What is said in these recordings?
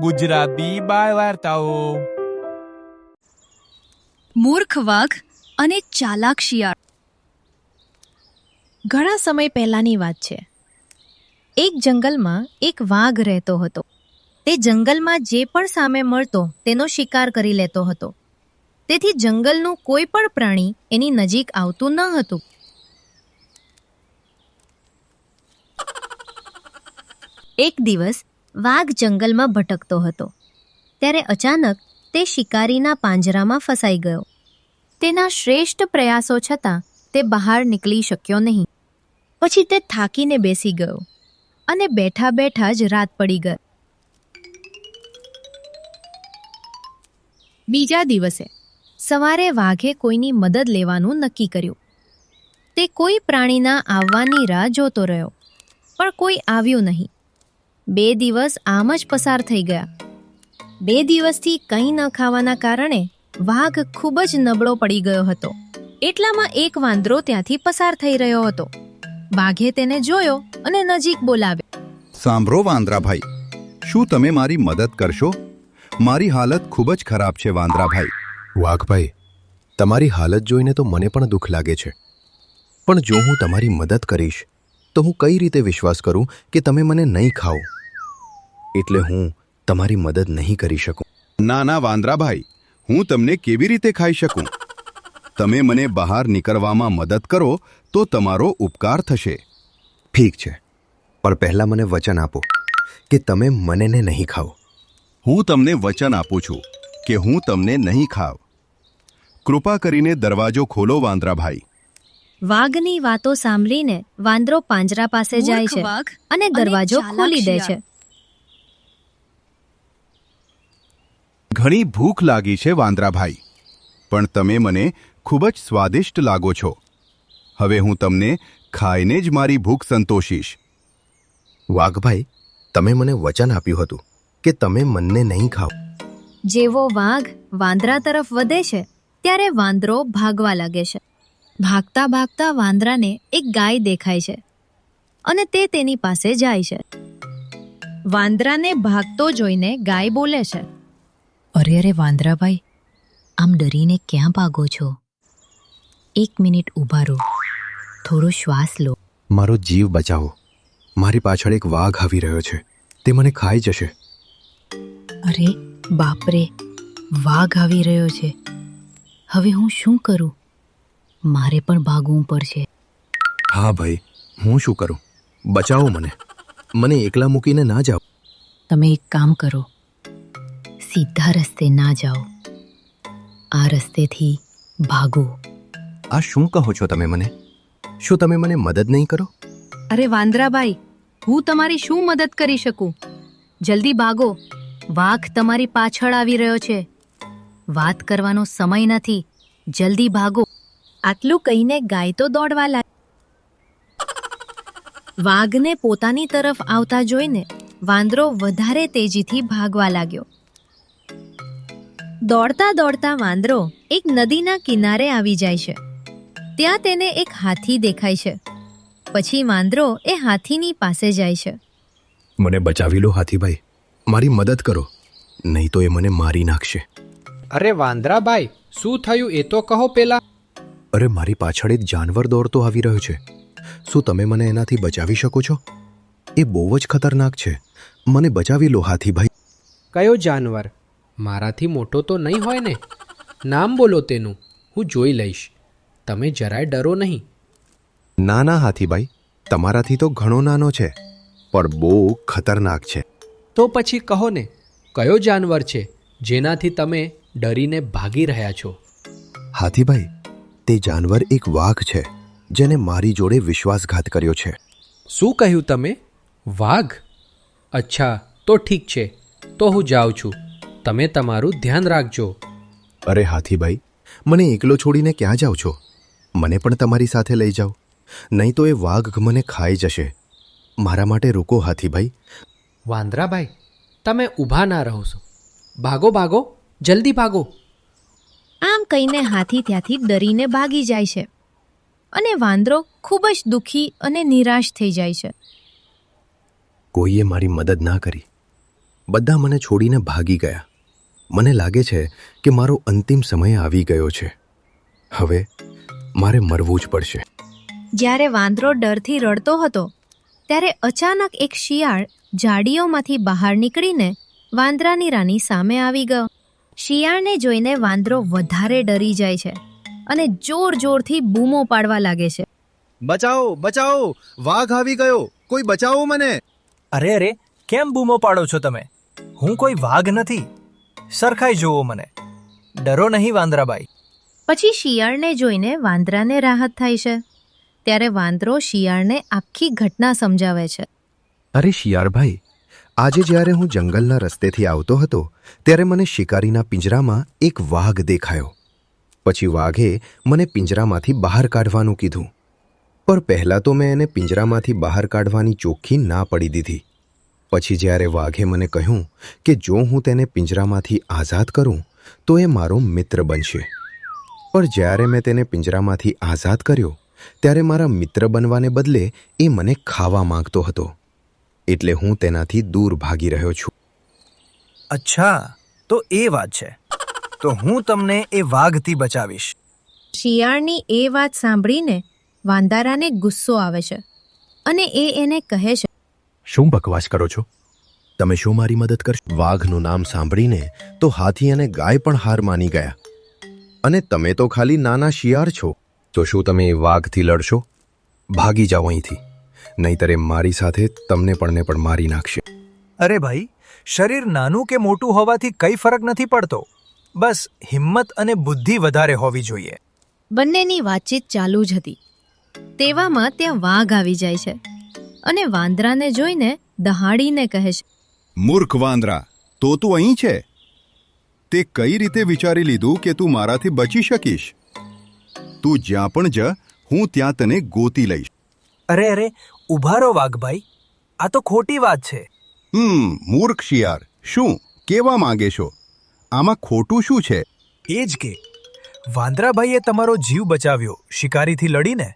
ગુજરાતી બાળ વાર્તાઓ. મૂર્ખ વાઘ અને ચાલાક શિયાળ. ઘણા સમય પહેલાંની વાત છે. એક જંગલમાં એક વાઘ રહેતો હતો. તે જંગલમાં જે પણ સામે મળતો તેનો શિકાર કરી લેતો હતો. તેથી જંગલનું કોઈ પણ પ્રાણી એની નજીક આવતું ન હતું. એક દિવસ વાઘ જંગલમાં ભટકતો હતો. ત્યારે અચાનક તે શિકારીના પાંજરામાં ફસાઈ ગયો. તેના શ્રેષ્ઠ પ્રયાસો છતાં તે બહાર નીકળી શક્યો નહીં. પછી તે થાકીને બેસી ગયો અને બેઠા બેઠા જ રાત પડી ગઈ. બીજા દિવસે સવારે વાઘે કોઈની મદદ લેવાનું નક્કી કર્યું. તે કોઈ પ્રાણીના આવવાની રાહ જોતો રહ્યો, પણ કોઈ આવ્યું નહીં. બે દિવસ આમ જ પસાર થઈ ગયા. બે દિવસથી કંઈ ન ખાવાના કારણે વાઘ ખૂબ જ નબળો પડી ગયો હતો. એટલામાં એક વાંદરો ત્યાંથી પસાર થઈ રહ્યો હતો. વાઘે તેને જોયો અને નજીક બોલાવ્યો. સાંભળો વાંદરાભાઈ શું તમે મારી મદદ કરશો? મારી હાલત ખૂબ જ ખરાબ છે વાંદરાભાઈ. વાઘભાઈ તમારી હાલત જોઈને તો મને પણ દુઃખ લાગે છે. પણ જો હું તમારી મદદ કરીશ તો હું કઈ રીતે વિશ્વાસ કરું કે તમે મને નહીં ખાઓ? એટલે હું તમારી મદદ નહીં કરી શકું. ના ના વાંદરાભાઈ હું તમને કેવી રીતે ખાઈ શકું? તમે મને બહાર નીકળવામાં મદદ કરો તો તમારો ઉપકાર થશે. ઠીક છે પણ પહેલાં મને વચન આપો કે તમે મને નહીં ખાઓ. હું તમને વચન આપું છું કે હું તમને નહીં ખાવ. કૃપા કરીને દરવાજો ખોલો વાંદરાભાઈ. વાઘની વાતો સાંભળીને વાંદરો પાંજરા પાસે જાય છે અને અને દરવાજો ખોલી દે છે. ઘણી ભૂખ લાગી છે વાંદરાભાઈ પણ તમે મને ખૂબ જ સ્વાદિષ્ટ લાગો છો. હવે હું તમને ખાઈને જ મારી ભૂખ સંતોષીશ. વાઘભાઈ તમે મને વચન આપ્યું હતું કે તમે મનને નહીં ખાઓ. જેવો વાઘ વાંદરા તરફ વધે છે ત્યારે વાંદરો ભાગવા લાગે છે. ભાગતા ભાગતા વાંદરાને એક ગાય દેખાય છે અને તે તેની પાસે જાય છે. વાંદરાને ભાગતો જોઈને ગાય બોલે છે. અરે અરે વાંદરાભાઈ આમ ડરીને ક્યાં ભાગો છો? એક મિનિટ ઊભા રહો. થોડો શ્વાસ લો. મારો જીવ બચાવો. મારી પાછળ એક વાઘ આવી રહ્યો છે. તે મને ખાઈ જશે. અરે બાપરે વાઘ આવી રહ્યો છે. હવે હું શું કરું? મારે પણ ભાગવું પડશે. હા ભાઈ હું શું કરું? બચાવો મને. મને એકલા મૂકીને ના જાઓ. તમે એક કામ કરો. સીધા રસ્તે ના જાઓ. આ રસ્તેથી ભાગો. આ શું કહો છો તમે મને? શું તમે મને મદદ નહીં કરો? અરે વાંદરાભાઈ હું તમારી શું મદદ કરી શકું? જલ્દી ભાગો. વાઘ તમારી પાછળ આવી રહ્યો છે. વાત કરવાનો સમય નથી. જલ્દી ભાગો. આટલું કહીને ગાય તો દોડવા લાગી વાઘને પોતાની તરફ આવતા જોઈને વાંદરો વધારે તેજીથી ભાગવા લાગ્યો. દોડતા દોડતા વાંદરો એક નદીના કિનારે આવી જાય છે. ત્યાં તેને એક હાથી દેખાય છે. પછી વાંદરો એ હાથીની પાસે જાય છે. મને બચાવી લો હાથીભાઈ. મારી મદદ કરો. નહીં તો એ મને મારી નાખશે. અરે વાંદરાભાઈ શું થયું એ તો કહો પેલા. અરે મારી પાછળ એક જાનવર દોડતો આવી રહ્યો છે. શું તમે મને એનાથી બચાવી શકો છો? એ બહુ જ ખતરનાક છે. મને બચાવી લો હાથીભાઈ. કયો જાનવર? મારાથી મોટો તો નહીં હોય ને? નામ બોલો તેનું હું જોઈ લઈશ. તમે જરાય ડરો નહીં. ના ના હાથીભાઈ તમારાથી તો ઘણો નાનો છે પણ બહુ ખતરનાક છે. તો પછી કહો ને કયો જાનવર છે જેનાથી તમે ડરીને ભાગી રહ્યા છો? હાથીભાઈ તે જાનવર એક વાઘ છે જેને મારી જોડે વિશ્વાસઘાત કર્યો છે. શું કહ્યું તમે? વાઘ? અચ્છા તો ઠીક છે તો હું જાઉં છું. તમે તમારું ધ્યાન રાખજો. અરે હાથીભાઈ મને એકલો છોડીને ક્યાં જાઓ છો? મને પણ તમારી સાથે લઈ જાઓ. નહીં તો એ વાઘ મને ખાઈ જશે. મારા માટે રોકો હાથીભાઈ. વાંદરાભાઈ તમે ઊભા ના રહો છો. ભાગો ભાગો જલ્દી ભાગો. આમ કહીને હાથી ત્યાંથી ડરીને ભાગી જાય છે. અને વાંદરો ખૂબ જ દુઃખી અને નિરાશ થઈ જાય છે. કોઈએ મારી મદદ ના કરી. બધા મને છોડીને ભાગી ગયા. મને લાગે છે કે મારો અંતિમ સમય આવી ગયો છે. હવે મારે મરવું જ પડશે. જ્યારે વાંદરો ડરથી રડતો હતો ત્યારે અચાનક એક શિયાળ ઝાડીઓમાંથી બહાર નીકળીને વાંદરાની રાની સામે આવી ગયો. શિયાળને જોઈને વાંદરો વધારે ડરી જાય છે અને જોર જોરથી બૂમો પાડવા લાગે છે. બચાવો બચાવો વાઘ આવી ગયો. કોઈ બચાવો મને? અરે અરે કેમ બૂમો પાડો છો તમે? હું કોઈ વાઘ નથી. સરખાઈ જુઓ મને. ડરો નહીં વાંદરાબાઈ. પછી શિયાળને જોઈને વાંદરાને રાહત થાય છે. ત્યારે વાંદરો શિયાળને આખી ઘટના સમજાવે છે. અરે શિયાળભાઈ આજે જ્યારે હું જંગલના રસ્તેથી આવતો હતો ત્યારે મને શિકારીના પિંજરામાં એક વાઘ દેખાયો. પછી વાઘે મને પિંજરામાંથી બહાર કાઢવાનું કીધું. પણ પહેલાં તો મેં એને પિંજરામાંથી બહાર કાઢવાની ચોખ્ખી ના પડી દીધી. પછી જ્યારે વાઘે મને કહ્યું કે જો હું તેને પિંજરામાંથી આઝાદ કરું તો એ મારો મિત્ર બનશે. પણ જ્યારે મેં તેને પિંજરામાંથી આઝાદ કર્યો ત્યારે મારા મિત્ર બનવાને બદલે એ મને ખાવા માંગતો હતો. એટલે હું તેનાથી દૂર ભાગી રહ્યો છું. અચ્છા તો એ વાત છે. તો હું તમને એ વાઘથી બચાવીશ. શિયાળની એ વાત સાંભળીને વાંદારાને ગુસ્સો આવે છે અને એ એને કહે છે શું બકવાસ કરો છો? તમે શું મારી મદદ કરશો? વાઘનું નામ સાંભળીને તો હાથી અને ગાય પણ હાર માની ગયા. અને તમે તો ખાલી નાના શિયાળ છો. તો શું તમે એ વાઘથી લડશો? ભાગી જાઓ અહીંથી. નહીતર એ મારી સાથે તમને પણ ને પણ મારી નાખશે. અરે ભાઈ શરીર નાનું કે મોટું હોવાથી કઈ ફરક નથી પડતો. બસ હિંમત અને બુદ્ધિ વધારે હોવી જોઈએ. બંનેની વાતચીત ચાલુ જ હતી. તેવામાં ત્યાં વાઘ આવી જાય છે. અને વાંદરાને જોઈને દહાડીને કહે છે મૂર્ખ વાંદરા તો તું અહીં છે? તે કઈ રીતે વિચારી લીધું કે તું મારાથી બચી શકીશ? તું જ્યાં પણ જ હું ત્યાં તને ગોતી લઈશ. અરે અરે ઊભા રહો વાઘભાઈ. આ તો ખોટી વાત છે. હમ મૂર્ખ શિયાર શું કેવા માંગે છો? આમાં ખોટું શું છે? એ જ કે વાંદરાભાઈએ તમારો જીવ બચાવ્યો શિકારીથી લડીને.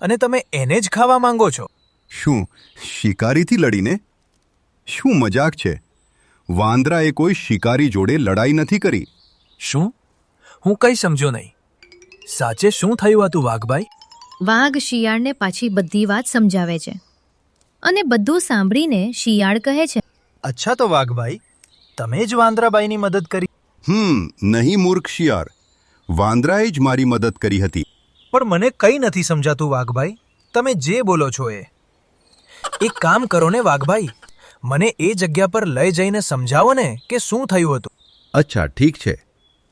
અને તમે એને જ ખાવા માંગો છો? શું? શિકારીથી લડીને? શું મજાક છે? વાંદરાએ કોઈ શિકારી જોડે લડાઈ નથી કરી. શું? હું કઈ સમજો નહીં. સાચે શું થયું હતું વાઘભાઈ? વાઘ શિયાળને પાછી બધી વાત સમજાવે છે. અને બધું સાંભળીને શિયાળ કહે છે. અચ્છા તો વાઘભાઈ તમે જ વાંદરાબાઈની મદદ કરી. હમ નહીં મૂર્ખ શિયાળ. વાંદરાએ જ મારી મદદ કરી હતી. પણ મને કંઈ નથી સમજાતું વાઘભાઈ. તમે જે બોલો છો એ. એક કામ કરો ને વાઘભાઈ. મને એ જગ્યા પર લઈ જઈને સમજાવો ને કે શું થયું હતું. અચ્છા ઠીક છે.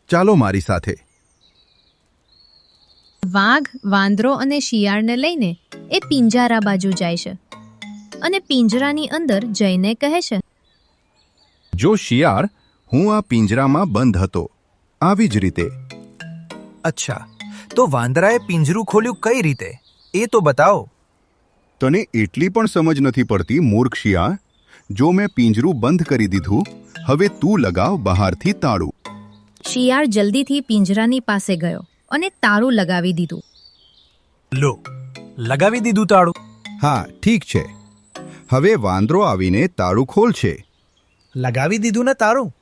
ચાલો મારી સાથે. વાઘ વાંદરો અને શિયાળને લઈને એ પિંજારા બાજુ જાય છે અને પિંજરાની અંદર જઈને કહે છે જો શિયાળ હું આ પિંજરામાં બંધ હતો આવી જ રીતે. અચ્છા તો વાંદરાએ પિંજરું ખોલ્યું કઈ રીતે? એ તો બતાવો. તને એટલી પણ સમજ નથી પડતી મૂર્ખ શિયાળ જો મેં પિંજરું બંધ કરી દીધું હવે તું લગાવ બહારથી તાળું. શિયાળ જલ્દીથી પિંજરાની પાસે ગયો અને તારું લગાવી દીધું. લો લગાવી દીધું તાળું? હા ઠીક છે. હવે વાંદરો આવીને તાળું ખોલશે. લગાવી દીધું ને તાળું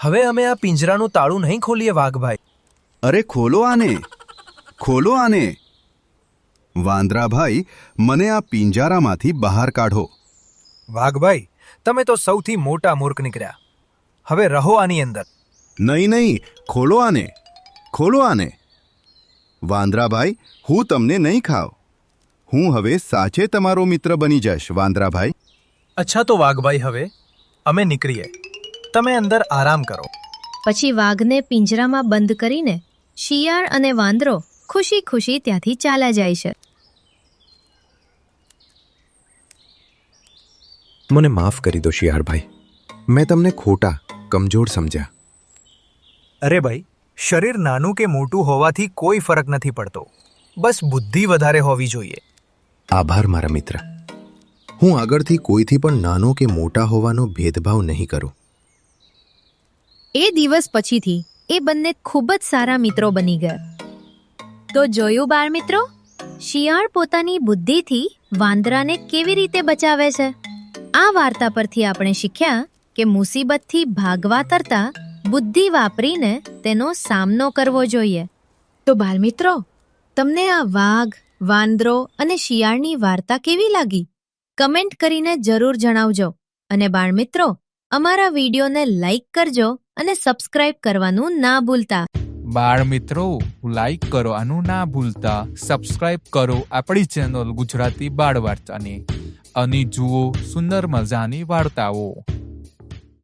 હવે અમે આ પિંજરાનું તાળું નહીં ખોલીએ વાઘભાઈ. અરે ખોલો આને. ખોલો આને. વાંદરાભાઈ મને આ પિંજારામાંથી બહાર કાઢો. વાઘભાઈ તમે તો સૌથી મોટા મૂર્ખ નીકળ્યા. હવે રહો આની અંદર. નહીં નહીં ખોલો આને ખોલો આને. વાંદરાભાઈ હું તમને નહીં ખાવ. હું હવે સાચે તમારો મિત્ર બની જઈશ વાંદરાભાઈ. અચ્છા તો વાઘભાઈ હવે અમે નીકળીએ. તમે અંદર આરામ કરો. પછી વાઘને પિંજરામાં બંધ કરીને શિયાળ અને વાંદરો ખુશી ખુશી ત્યાંથી ચાલ્યા જાય છે. મને માફ કરી દો શિયાળભાઈ. મેં તમને ખોટા કમજોર સમજ્યા. અરે ભાઈ શરીર નાનું કે મોટું હોવાથી કોઈ ફરક નથી પડતો. બસ બુદ્ધિ વધારે હોવી જોઈએ. આભાર મારા મિત્ર. હું આગળથી કોઈથી પણ નાનો કે મોટા હોવાનો ભેદભાવ નહીં કરું. એ દિવસ પછીથી એ બંને ખૂબ જ સારા મિત્રો બની ગયા. તો જોયું બાળ મિત્રો શિયાળ પોતાની બુદ્ધિથી વાંદરાને કેવી રીતે બચાવે છે? આ વાર્તા પરથી આપણે શીખ્યા કે મુસીબતથી ભાગવા તરતા બુદ્ધિ વાપરીને તેનો સામનો કરવો જોઈએ. તો બાલમિત્રો તમને આ વાઘ વાંદરો અને શિયાળની વાર્તા કેવી લાગી? કમેન્ટ કરીને જરૂર જણાવજો અને બાળમિત્રો અમારા વિડીયોને લાઈક કરજો અને સબસ્ક્રાઇબ કરવાનું ના ભૂલતા. બાળ મિત્રો લાઈક કરો આનું ના ભૂલતા. સબસ્ક્રાઇબ કરો આપણી ચેનલ ગુજરાતી બાળ વાર્તાને અને જુઓ સુંદર મજાની વાર્તાઓ.